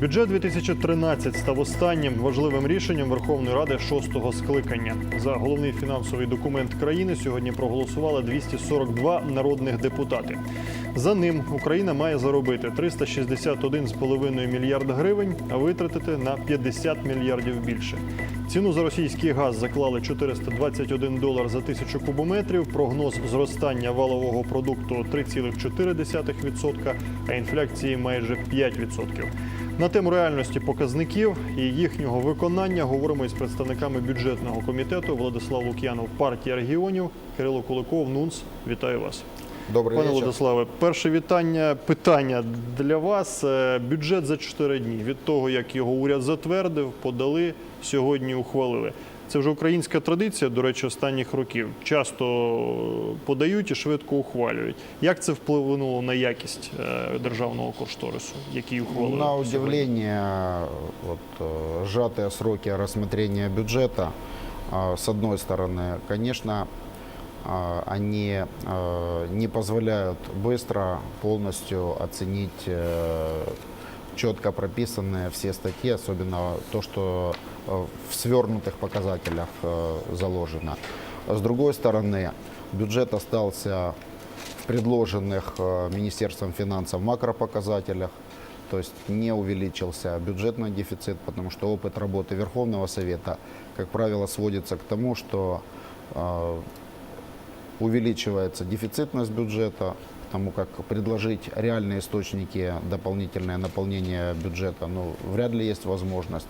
Бюджет 2013 став останнім важливим рішенням Верховної Ради шостого скликання. За головний фінансовий документ країни сьогодні проголосували 242 народних депутати. За ним Україна має заробити 361,5 мільярд гривень, а витратити на 50 мільярдів більше. Ціну за російський газ заклали 421 долар за тисячу кубометрів. Прогноз зростання валового продукту 3,4%, а інфляції майже 5%. На тему реальності показників і їхнього виконання говоримо із представниками бюджетного комітету Владислав Лук'янов, партія регіонів, Кирило Куликов, НУНС. Вітаю вас. Добрий Пане. Владиславе, перше вітання питання для вас. Е, Бюджет за 4 дні від того, як його уряд затвердив, подали сьогодні. Ухвалили. Це вже українська традиція, до речі, останніх років. Часто подають і швидко ухвалюють. Як це вплинуло на якість е, державного кошторису, який ухвалили? На сьогодні? удивление, вот, э, сжатые сроки рассмотрения бюджета, э, с одной стороны, конечно, э, они э, не позволяют быстро полностью оценить э, четко прописанные все статьи, особенно то, что э, в свернутых показателях э, заложено. С другой стороны, бюджет остался в предложенных э, Министерством финансов макропоказателях, то есть не увеличился бюджетный дефицит, потому что опыт работы Верховного Совета, как правило, сводится к тому, что увеличивается дефицитность бюджета, потому как предложить реальные источники дополнительное наполнения бюджета, ну, вряд ли есть возможность.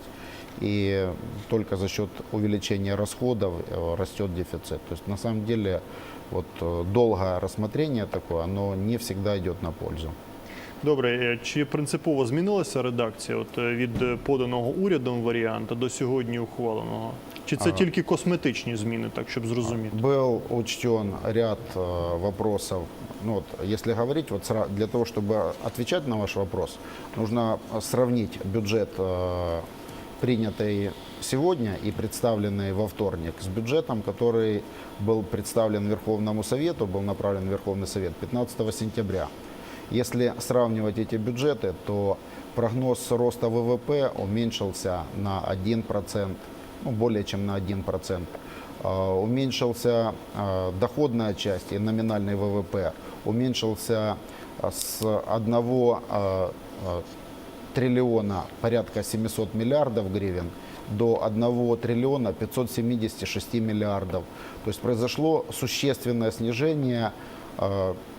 И только за счет увеличения расходов э, растет дефицит. То есть на самом деле вот э, долгое рассмотрение такое, оно не всегда идет на пользу. Добре, е, чи принципово змінилася редакція от, е, від е, поданого урядом варіанта до сьогодні ухваленого? Чи це Ага. тільки косметичні зміни, так щоб зрозуміти? Был учтен ряд э, вопросов. Ну, вот, если говорить, вот сра- для того, чтобы отвечать на ваш вопрос, нужно сравнить бюджет, э, принятый сегодня и представленный во вторник, с бюджетом, который был представлен Верховному Совету, был направлен в Верховный Совет 15 сентября. Если сравнивать эти бюджеты, то прогноз роста ВВП уменьшился на 1%, ну, более чем на 1%. А, Уменьшился а, доходная часть и номинальный ВВП, уменьшился а, с 1 а, а, триллиона порядка 700 миллиардов гривен до 1 триллиона 576 миллиардов. То есть произошло существенное снижение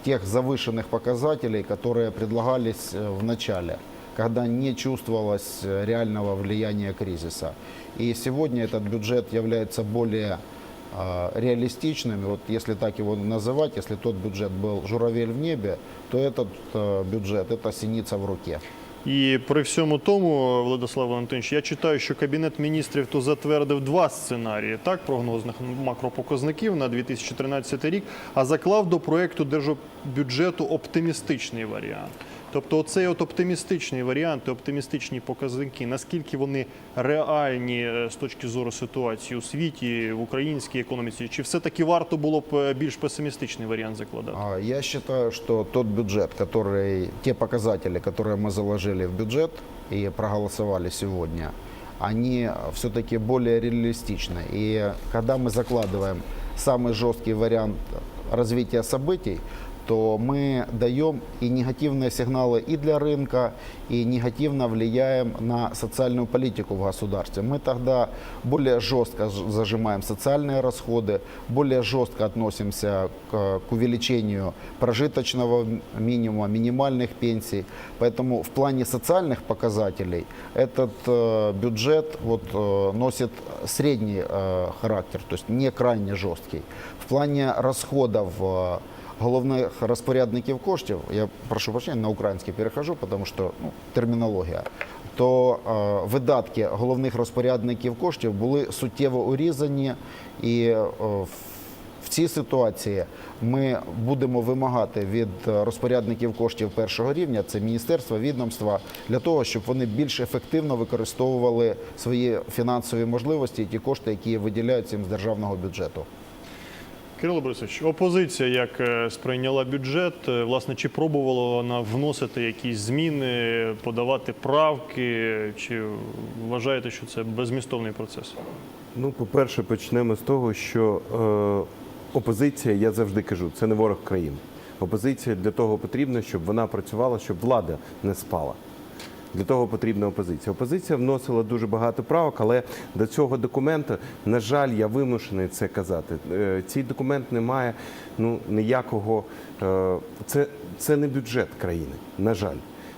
тех завышенных показателей, которые предлагались э, в начале, когда не чувствовалось э, реального влияния кризиса. И сегодня этот бюджет является более э, реалистичным. И Вот если так его называть, если тот бюджет был журавель в небе, то этот э, бюджет это синица в руке. І при всьому тому, Владислав Валентинович, я читаю, що Кабінет міністрів то затвердив два сценарії так, прогнозних макропоказників на 2013 рік, а заклав до проєкту держбюджету оптимістичний варіант. Тобто, оцей от оптимістичний варіант, і оптимістичні показники, наскільки вони реальні е, з точки зору ситуації у світі, в українській економіці, чи все-таки варто було б е, більш песимістичний варіант закладати? А, Я считаю, что тот бюджет, который, те показатели, которые мы заложили в бюджет и проголосовали сегодня, они все-таки более реалистичны. И когда мы закладываем самый жесткий вариант развития событий, то мы даем и негативные сигналы и для рынка, и негативно влияем на социальную политику в государстве. Мы тогда более жестко ж- зажимаем социальные расходы, более жестко относимся к, к увеличению прожиточного м- минимума, минимальных пенсий. Поэтому в плане социальных показателей этот э, бюджет вот, э, носит средний э, характер, то есть не крайне жесткий. В плане расходов э, головних розпорядників коштів, я прошу прощення, на український перехожу, тому що ну, термінологія, то е, видатки головних розпорядників коштів були суттєво урізані і е, в- цій ситуації ми будемо вимагати від розпорядників коштів першого рівня, це міністерства, відомства, для того, щоб вони більш ефективно використовували свої фінансові можливості і ті кошти, які виділяються їм з державного бюджету. Кирило Борисович, опозиція як е, сприйняла бюджет, Е, власне, чи пробувала вона вносити якісь зміни, подавати правки, чи вважаєте, що це безмістовний процес? Ну, по-перше, почнемо з того, що е, опозиція, я завжди кажу, це не ворог країни. Опозиція для того потрібна, щоб вона працювала, щоб влада не спала. Для того потрібна опозиція. Опозиція вносила дуже багато правок, але до цього документу, на жаль, я вимушений це казати. Е, Цей документ не має ну, ніякого. е, Це, це не бюджет країни, на жаль.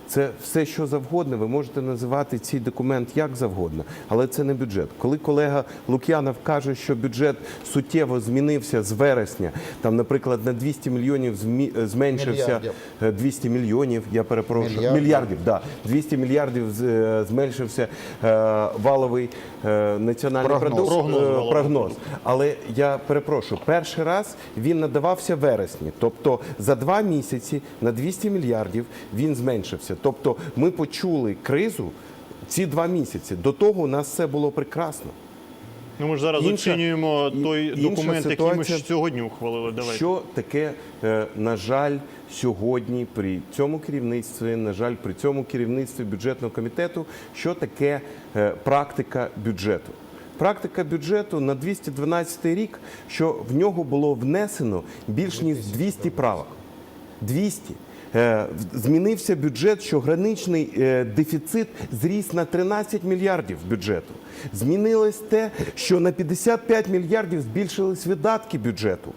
Це все, що завгодно. Ви можете називати цей документ як завгодно, але це не бюджет. Коли колега Лук'янов каже, що бюджет суттєво змінився з вересня, там, наприклад, на 200 мільйонів зменшився Мільярдів. е, 200 мільйонів, я перепрошую, Мільярдів. мільярдів, да, 200 мільярдів е, зменшився е, валовий національний Прогноз. Прогноз прогноз. Але я перепрошую, перший раз він надавався вересні. Тобто за два місяці на 200 мільярдів він зменшився. Тобто ми почули кризу ці два місяці. До того у нас все було прекрасно. Ну ми ж зараз Інша- оцінюємо той інша документ, який ми ж сьогодні ухвалили. Давайте. Що таке, е, на жаль, сьогодні при цьому керівництві, на жаль, при цьому керівництві бюджетного комітету, що таке е, практика бюджету? Практика бюджету на 212 рік, що в нього було внесено більш ніж 200 правок. 200. Е, Змінився бюджет, що граничний е, дефіцит зріс на 13 мільярдів бюджету. Змінилось те, що на 55 мільярдів збільшились видатки бюджету.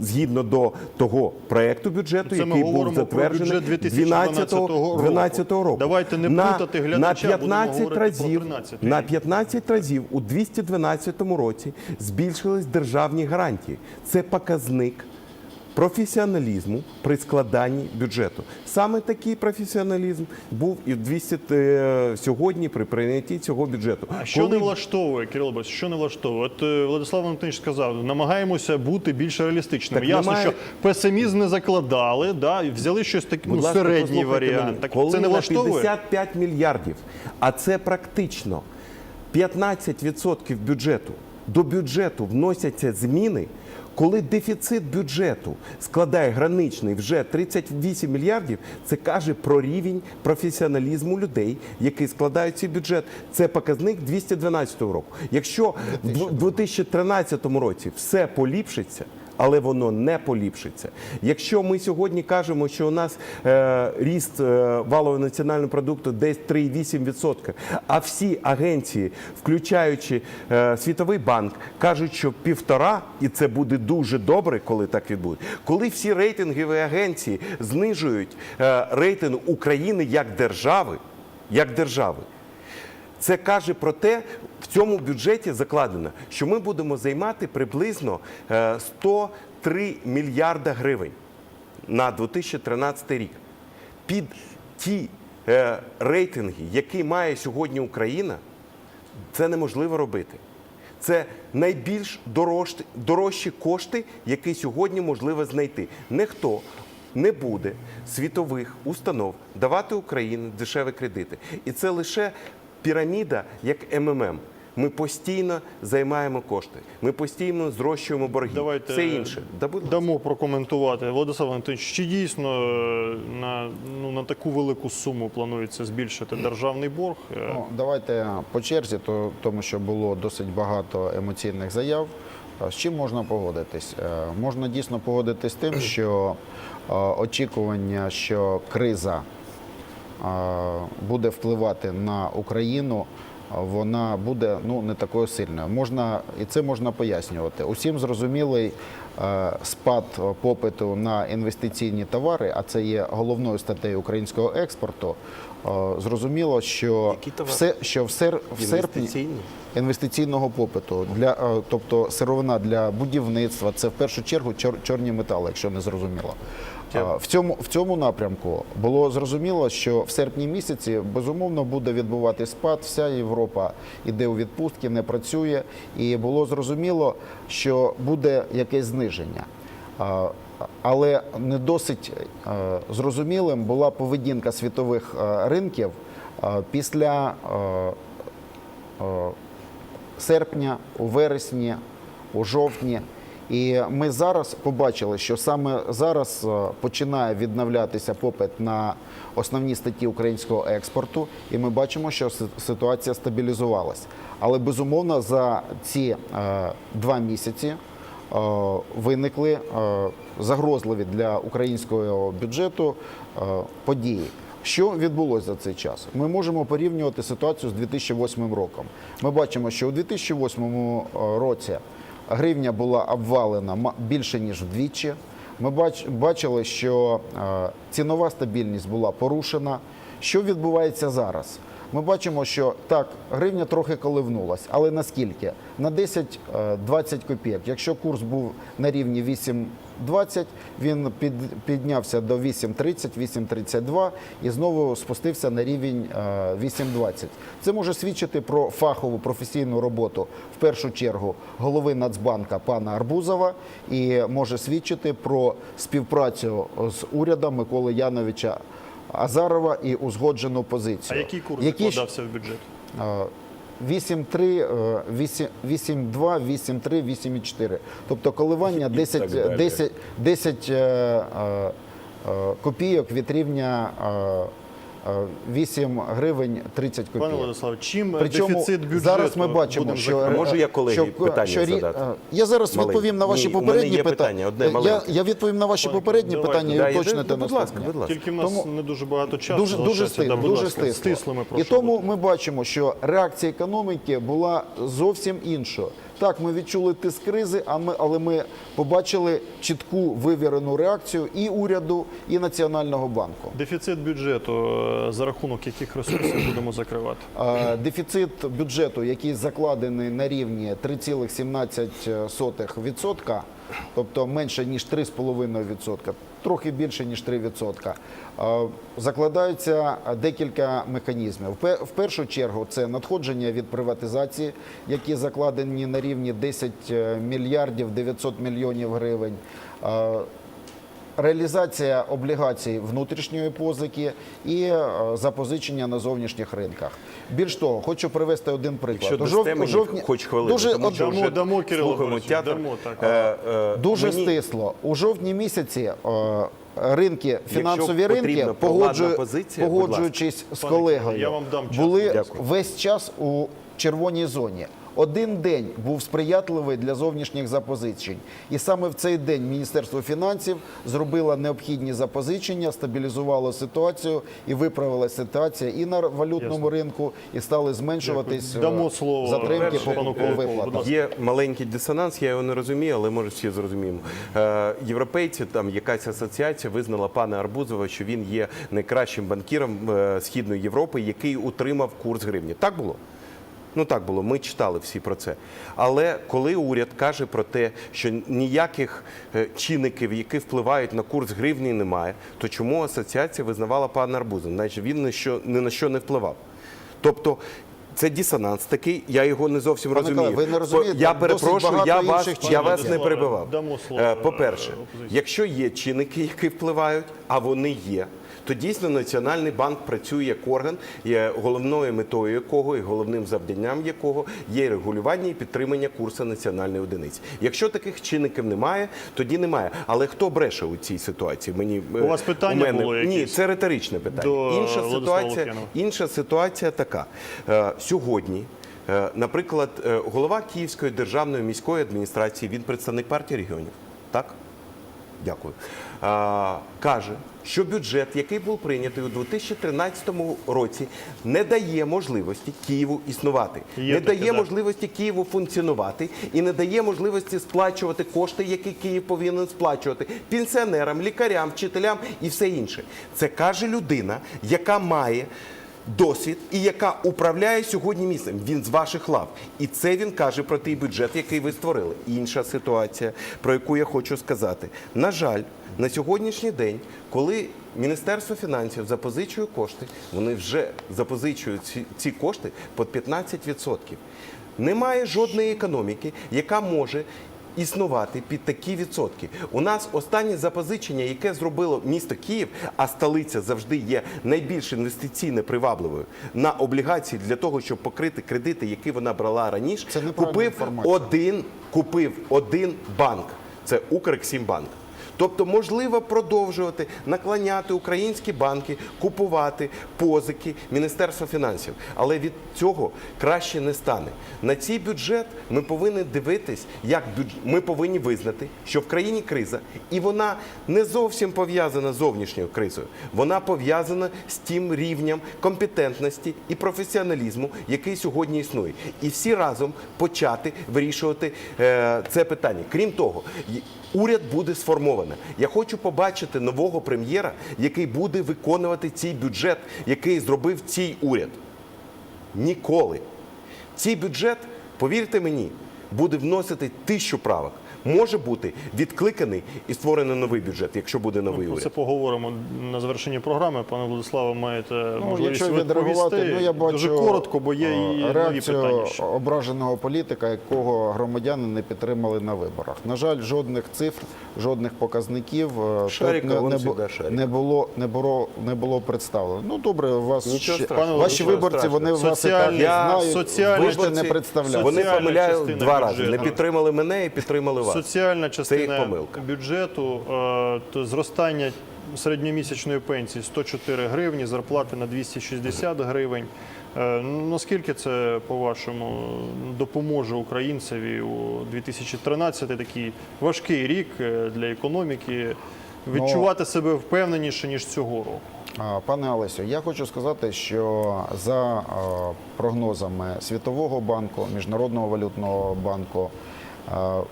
Згідно до того проекту бюджету, Це який був затверджений 2012 року. 12 року. Давайте не на, плутати на глядача, будемо 15 говорити разів, про 13 на рік. 15 разів у 212 році збільшились державні гарантії. Це показник професіоналізму при складанні бюджету. Саме такий професіоналізм був і 200 е, сьогодні при прийнятті цього бюджету. А що Коли не влаштовує, Кирило Борисович, що не влаштовує? От е, Владислав Валентинович сказав, намагаємося бути більш реалістичними. Так Ясно, немає- що песимізм не закладали, да, і взяли щось таке, ну, середній варіант. Так Коли це не влаштовує? 55 мільярдів, а це практично 15% бюджету. До бюджету вносяться зміни, коли дефіцит бюджету складає граничний вже 38 мільярдів, це каже про рівень професіоналізму людей, які складають цей бюджет. Це показник 212 року. Якщо в 2013 році все поліпшиться. Але воно не поліпшиться. Якщо ми сьогодні кажемо, що у нас е, ріст е, валового національного продукту десь 3,8%, а всі агенції, включаючи е, Світовий банк, кажуть, що півтора, і це буде дуже добре, коли так відбудеться. Коли всі рейтингові агенції знижують е, рейтинг України як держави, як держави, це каже про те, в цьому бюджеті закладено, що ми будемо займати приблизно е, 103 мільярда гривень на 2013 рік. Під ті е, рейтинги, які має сьогодні Україна, це неможливо робити. Це найбільш дорожчі, дорожчі кошти, які сьогодні можливо знайти. Ніхто не буде світових установ давати Україні дешеві кредити. І це лише піраміда як МММ. Ми постійно займаємо кошти. Ми постійно зрощуємо борги. Давайте Все інше. Да, будь ласка. дамо прокоментувати. Владислав Валентинович, чи дійсно е, на, ну, на таку велику суму планується збільшити державний борг? Е, Ну, давайте по черзі, то, тому що було досить багато емоційних заяв. З чим можна погодитись? Е, Можна дійсно погодитись з тим, що е, очікування, що криза е, буде впливати на Україну, е, вона буде ну не такою сильною. Можна і це можна пояснювати. Усім зрозумілий е, спад попиту на інвестиційні товари, а це є головною статтею українського експорту. Е, Зрозуміло, що все, що в, сер, в серпні інвестиційного попиту для е, тобто сировина для будівництва, це в першу чергу чор, чорні метали, якщо не зрозуміло. А, В цьому, в цьому напрямку було зрозуміло, що в серпні місяці безумовно буде відбуватись спад. Вся Європа іде у відпустки, не працює, і було зрозуміло, що буде якесь зниження. А, Але не досить е, зрозумілим була поведінка світових е, ринків е, після е, е, серпня, у вересні, у жовтні. І ми зараз побачили, що саме зараз е, починає відновлятися попит на основні статті українського експорту, і ми бачимо, що ситуація стабілізувалась. Але безумовно за ці е, два місяці е, виникли загрозливі для українського бюджету події. Що відбулося за цей час? Ми можемо порівнювати ситуацію з 2008 роком. Ми бачимо, що у 2008 році гривня була обвалена більше ніж вдвічі. Ми бачили, що е, цінова стабільність була порушена. Що відбувається зараз? Ми бачимо, що так, гривня трохи коливнулась, але наскільки? На 10-20 копійок. Якщо курс був на рівні 8,20, він під, піднявся до 8,30, 8,32 і знову спустився на рівень е, 8,20. Це може свідчити про фахову професійну роботу в першу чергу голови Нацбанка пана Арбузова і може свідчити про співпрацю з урядом Миколи Яновича Азарова і узгоджену позицію. А який курс закладався в бюджет? Е, 8,3, е, 8 8,2, 8,3, 8,4. Тобто коливання 10, так далі. 10, 10 е, е, е, копійок від рівня е, 8 гривень 30 Пане копійок. Владиславе, чим Причому дефіцит бюджету зараз ми бачимо, що закривати? Може я, колеги, що, питання що, задати? е, Я зараз Маленьке. відповім на ваші Ні, попередні питання. питання, одне я, я відповім на ваші Пане, попередні давайте. питання Да, і уточнити будь ласка, будь ласка. Тільки в нас Тому- не дуже багато часу. Дуже, дуже, стисло, Да, дуже ласка, стисло. стислими, прошу І тому бути. ми бачимо, що реакція економіки була зовсім іншою. Так, ми відчули тиск кризи, але ми побачили чітку вивірену реакцію і уряду, і Національного банку. Дефіцит бюджету е, за рахунок яких ресурсів будемо закривати? Дефіцит бюджету, який закладений на рівні 3,17%, тобто менше ніж 3,5%, трохи більше ніж 3%, е, закладаються декілька механізмів. В першу чергу це надходження від приватизації, які закладені на рівні 10 мільярдів 900 мільйонів гривень. Реалізація облігацій внутрішньої позики і е, запозичення на зовнішніх ринках. Більш того, хочу привести один приклад. Якщо дасте жов- мені жовтні хоч хвилину, дуже тому що Дамо- вже дамо, слухаємо театр. дамо, так. Е, е, дуже мені- стисло. У жовтні місяці е, ринки, фінансові ринки, потрібна погоджу- позиція, погоджуючись з колегою, я вам дам були Дякую. весь час у червоній зоні. Один день був сприятливий для зовнішніх запозичень, і саме в цей день Міністерство фінансів зробило необхідні запозичення, стабілізувало ситуацію і виправила ситуація і на валютному Ясно. ринку, і стали зменшуватись Дякую. Дамо е, слово затримки перше, по, по виплатах. Є маленький дисонанс, я його не розумію, але може всі зрозуміємо. Е, європейці, там якась асоціація визнала пана Арбузова, що він є найкращим банкіром е, Східної Європи, який утримав курс гривні. Так було? Ну так було, ми читали всі про це. Але коли уряд каже про те, що ніяких е, чинників, які впливають на курс гривні, немає, то чому асоціація визнавала пана Арбузова? Значить, він ні, що, ні на що не впливав. Тобто. Це дисонанс такий, я його не зовсім Пане розумію. Ви не розумієте, Я перепрошую, я вас, я вас не перебивав. Дамо слово, Е, По-перше, е, якщо є чинники, які впливають, а вони є, то дійсно Національний банк працює як орган, головною метою якого і головним завданням якого є регулювання і підтримання курсу національної одиниці. Якщо таких чинників немає, тоді немає. Але хто бреше у цій ситуації? Мені е, У вас питання у мене, було ні, це риторичне питання. До Інша Владислава ситуація, Лук'янова. інша ситуація така. Е, Сьогодні, е, наприклад, голова Київської державної міської адміністрації, він представник партії регіонів, так? Дякую. А, каже, що бюджет, який був прийнятий у 2013 році, не дає можливості Києву існувати, Є не таке, дає да. можливості Києву функціонувати і не дає можливості сплачувати кошти, які Київ повинен сплачувати пенсіонерам, лікарям, вчителям і все інше. Це каже людина, яка має досвід і яка управляє сьогодні місцем. Він з ваших лав. І це він каже про той бюджет, який ви створили. Інша ситуація, про яку я хочу сказати. На жаль, на сьогоднішній день, коли Міністерство фінансів запозичує кошти, вони вже запозичують ці, кошти під 15%. Немає жодної економіки, яка може існувати під такі відсотки. У нас останнє запозичення, яке зробило місто Київ, а столиця завжди є найбільш інвестиційно привабливою на облігації для того, щоб покрити кредити, які вона брала раніше. Це купив один, купив один банк. Це Укрексімбанк. Тобто можливо продовжувати наклоняти українські банки, купувати позики Міністерства фінансів. Але від цього краще не стане. На цей бюджет ми повинні дивитись, як ми повинні визнати, що в країні криза, і вона не зовсім пов'язана з зовнішньою кризою. Вона пов'язана з тим рівнем компетентності і професіоналізму, який сьогодні існує. І всі разом почати вирішувати е, це питання. Крім того, уряд буде сформовано. Я хочу побачити нового прем'єра, який буде виконувати цей бюджет, який зробив цей уряд. Ніколи. Цей бюджет, повірте мені, буде вносити тисячу правок. Може бути відкликаний і створений новий бюджет, якщо буде новий Про уряд. це поговоримо на завершенні програми. Пане Владиславе, маєте можливість Ну, якщо відреагувати, відповісти. ну я бачу Дуже коротко, бо є і нові реакцію питання. ще. ображеного політика, якого громадяни не підтримали на виборах. На жаль, жодних цифр, жодних показників е, Шаріка, не, не, не було не було не було представлено. Ну добре, у вас ще- ваші виборці, страшного. вони вас і так Соціальні- знають. соціальні- можете не Виборці- представляти. Вони помиляють два рази. Не підтримали мене і підтримали вас. Соціальна частина бюджету, е, то зростання середньомісячної пенсії 104 гривні, зарплати на 260 гривень. Е, ну, Наскільки це, по-вашому, допоможе українцеві у 2013 такий важкий рік е, для економіки відчувати себе впевненіше, ніж цього року? Пане Олесю, я хочу сказати, що за прогнозами Світового банку, Міжнародного валютного банку,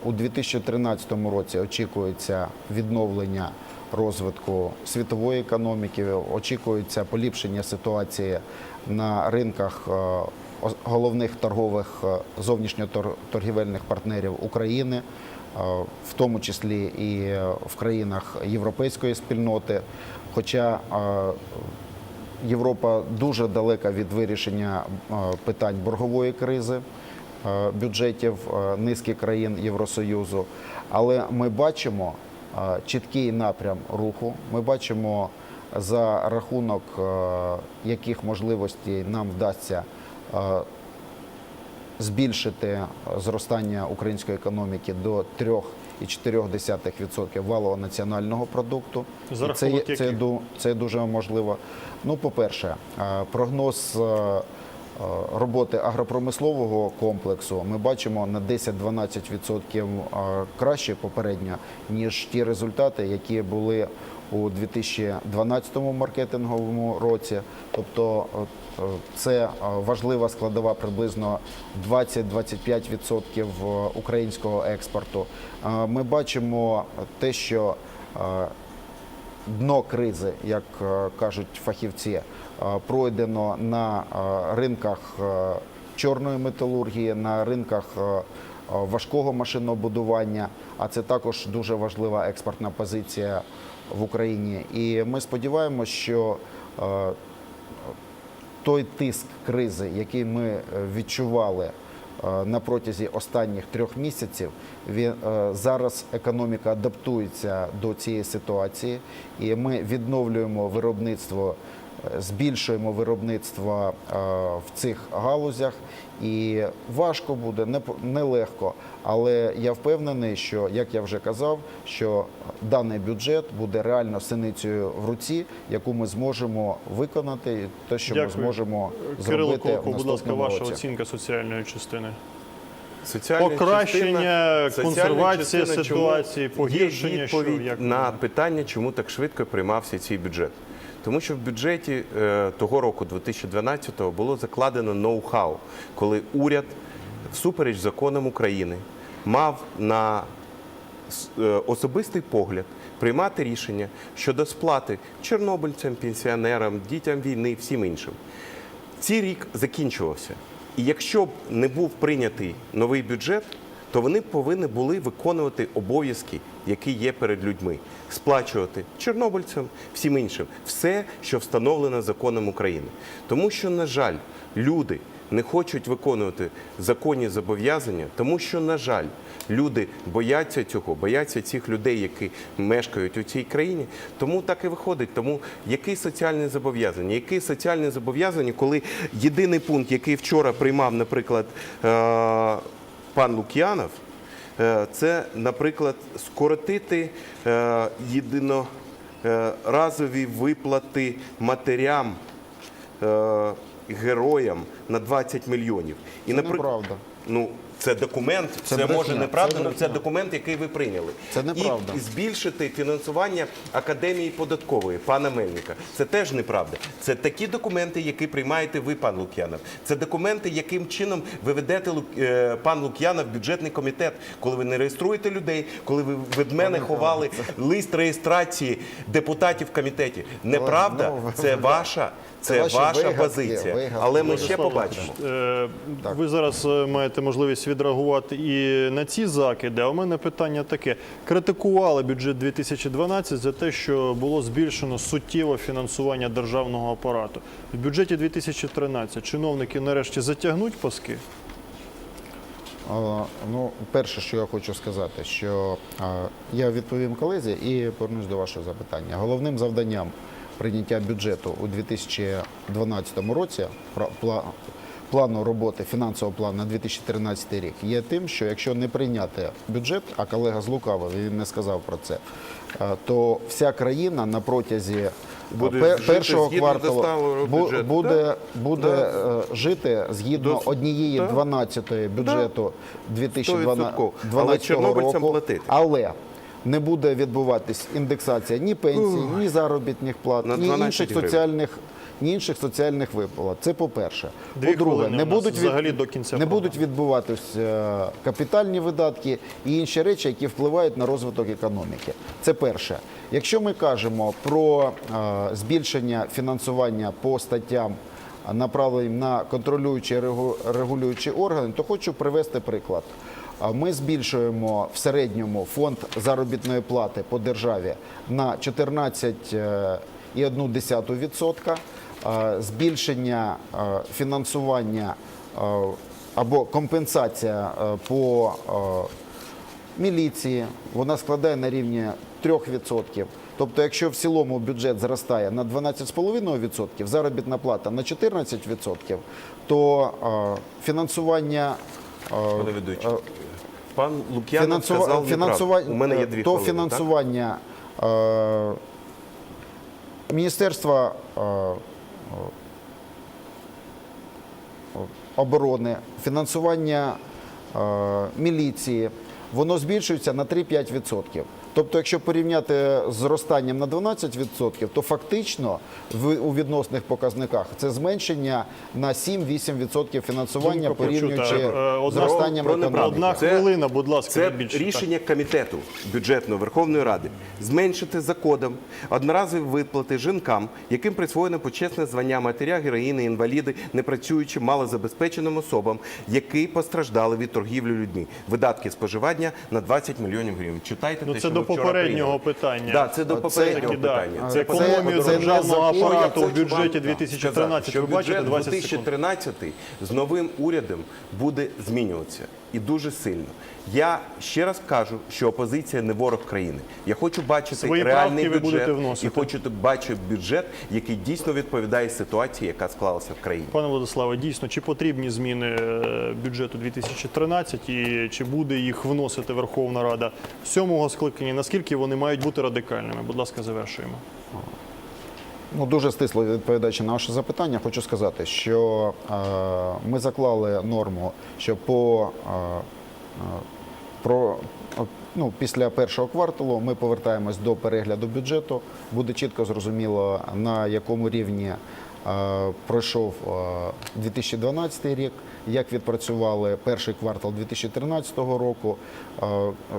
у 2013 році очікується відновлення розвитку світової економіки, очікується поліпшення ситуації на ринках е, головних торгових е, зовнішньоторгівельних партнерів України, е, в тому числі і е, в країнах європейської спільноти. Хоча е, Європа дуже далека від вирішення е, питань боргової кризи е, бюджетів е, низки країн Євросоюзу. Але ми бачимо е, чіткий напрям руху. Ми бачимо за рахунок е, яких можливостей нам вдасться е, збільшити е, зростання української економіки до 3,4% валового національного продукту. За це, рахунок це, це дуже можливо. Ну, по-перше, е, прогноз е, е, роботи агропромислового комплексу ми бачимо на 10-12% е, краще попередньо, ніж ті результати, які були у 2012 маркетинговому році. Тобто е, е, це е, важлива складова приблизно 20-25% українського експорту. Е, Ми бачимо те, що е, дно кризи, як е, кажуть фахівці, е, пройдено на е, ринках е, чорної металургії, на ринках е, е, важкого машинобудування, а це також дуже важлива експортна позиція в Україні. І ми сподіваємося, що е, той тиск кризи, який ми е, відчували е, на протязі останніх трьох місяців, е, зараз економіка адаптується до цієї ситуації, і ми відновлюємо виробництво, е, збільшуємо виробництво е, в цих галузях. І важко буде, не по- нелегко. Але я впевнений, що як я вже казав, що даний бюджет буде реально синицею в руці, яку ми зможемо виконати, і те, що ми Дякую. зможемо Кирило зробити в будь ласка, ваша році. оцінка соціальної частини. Соціальна Покращення, частина- соціальна консервація частина, ситуації, погіршення, Є що, як на питання, чому так швидко приймався цей бюджет. Тому що в бюджеті е, того року, 2012-го, було закладено ноу-хау, коли уряд, всупереч законам України, мав на е, особистий погляд приймати рішення щодо сплати чорнобильцям, пенсіонерам, дітям війни, всім іншим. Цей рік закінчувався. І якщо б не був прийнятий новий бюджет, то вони повинні були виконувати обов'язки, які є перед людьми, сплачувати чорнобильцям, всім іншим, все, що встановлено законом України. Тому що, на жаль, люди не хочуть виконувати законні зобов'язання, тому що, на жаль, люди бояться цього, бояться цих людей, які мешкають у цій країні. Тому так і виходить. Тому які соціальні зобов'язання? Які соціальні зобов'язання, коли єдиний пункт, який вчора приймав, наприклад, е, пан Лук'янов, е, це, наприклад, скоротити е, єдиноразові виплати матерям е, героям на 20 мільйонів. І Це неправда. Ну, це документ, це, Це може неправда, але це документ, який ви прийняли. Це неправда. І збільшити фінансування академії податкової пана Мельника. Це теж неправда. Це такі документи, які приймаєте ви, пан Лук'янов. Це документи, яким чином ви ведете е, пан Лук'янов в бюджетний комітет, коли ви не реєструєте людей, коли ви від мене ховали лист реєстрації депутатів в комітеті. Неправда, ну, це ваша. Це ваші ваша вигадки, позиція, вигадки. але ми ще побачимо. Е, Ви зараз е, маєте можливість відреагувати і на ці закиди. А у мене питання таке: критикували бюджет 2012 за те, що було збільшено суттєво фінансування державного апарату. В бюджеті 2013 чиновники нарешті затягнуть паски. Ну, перше, що я хочу сказати, що я відповім колезі і повернусь до вашого запитання. Головним завданням прийняття бюджету у 2012 році плану роботи, фінансового плану на 2013 рік є тим, що якщо не прийняти бюджет, а колега злукавив, і він не сказав про це, то вся країна на протязі Буде пер- жити першого кварталу бюджету. буде, Да. буде Да. е, жити згідно Дос- однієї Да. 12 бюджету 2012 Але чорнобильцям року. платити. Але не буде відбуватись індексація ні пенсій, ні заробітних плат, На ні інших гривень. соціальних. Інших соціальних виплат. Це по-перше. По-друге, не будуть, взагалі до кінця не будуть відбуватись е, капітальні видатки і інші речі, які впливають на розвиток економіки. Це перше. Якщо ми кажемо про е, збільшення фінансування по статтям, а, направленим на контролюючі регулюючі органи, то хочу привести приклад. Ми збільшуємо в середньому фонд заробітної плати по державі на 14,1%. Е, Збільшення е, фінансування е, або компенсація по міліції, вона складає на рівні 3%. Тобто, якщо в цілому бюджет зростає на 12,5%, заробітна плата на 14%, то фінансування пан Лук'янов сказав неправду. У мене є дві то хвилини, фінансування Міністерства оборони, фінансування е, міліції, воно збільшується на 3-5%. Тобто, якщо порівняти з зростанням на 12%, то фактично в, у відносних показниках це зменшення на 7-8% фінансування, Думка порівнюючи Е, з зростанням про економіки. Одна хвилина, будь ласка, Це більше. рішення комітету бюджетного Верховної Ради зменшити за кодом одноразові виплати жінкам, яким присвоєно почесне звання матеря, героїни, інваліди, непрацюючим, малозабезпеченим особам, які постраждали від торгівлі людьми. Видатки споживання на 20 мільйонів гривень. Читайте Ну, те, це що попереднього питання. Да, це до попереднього питання. Це економію державного апарату в бюджеті вам 2013. сказати, Ви бачите, що 20 бюджет секунд. 2013 з новим урядом буде змінюватися і дуже сильно. Я ще раз кажу, що опозиція не ворог країни. Я хочу бачити Свої реальний бюджет і хочу бачити бюджет, який дійсно відповідає ситуації, яка склалася в країні. Пане Владиславе, дійсно, чи потрібні зміни е, бюджету 2013 і чи буде їх вносити Верховна Рада сьомого скликання? Наскільки вони мають бути радикальними? Будь ласка, завершуємо. Ну, дуже стисло відповідаючи на ваше запитання, хочу сказати, що е, ми заклали норму, що по е, е, про ну, після першого кварталу ми повертаємось до перегляду бюджету. Буде чітко зрозуміло на якому рівні е, пройшов е, 2012 рік, як відпрацювали перший квартал 2013 року. Е,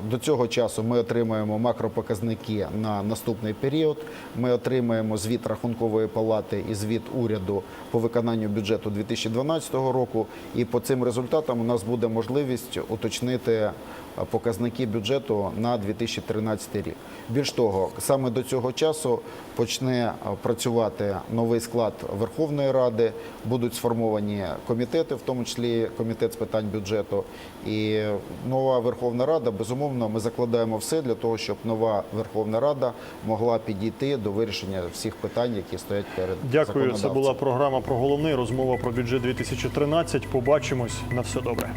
До цього часу ми отримаємо макропоказники на наступний період. Ми отримаємо звіт рахункової палати і звіт уряду по виконанню бюджету 2012 року. І по цим результатам у нас буде можливість уточнити показники бюджету на 2013 рік. Більш того, саме до цього часу почне е, працювати новий склад Верховної Ради, будуть сформовані комітети, в тому числі комітет з питань бюджету. І нова Верховна Рада, безумовно, ми закладаємо все для того, щоб нова Верховна Рада могла підійти до вирішення всіх питань, які стоять перед Дякую. Це була програма про головне. Розмова про бюджет 2013. Побачимось. На все добре.